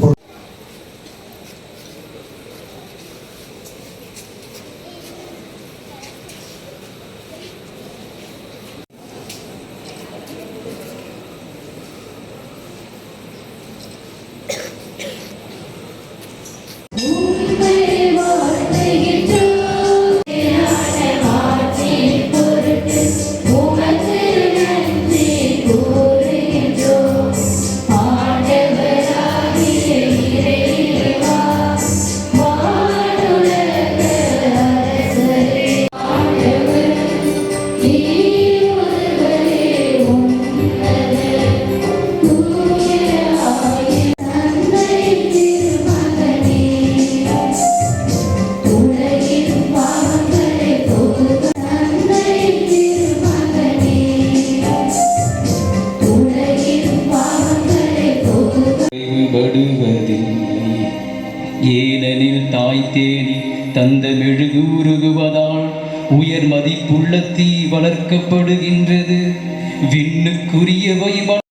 Por வளர்ப்பதில்லை ஏனெனில் தாய் தேடி தந்த மெழுகு உருகுவதால் உயர் மதிப்புள்ள தீ வளர்க்கப்படுகின்றது. விண்ணுக்குரியவை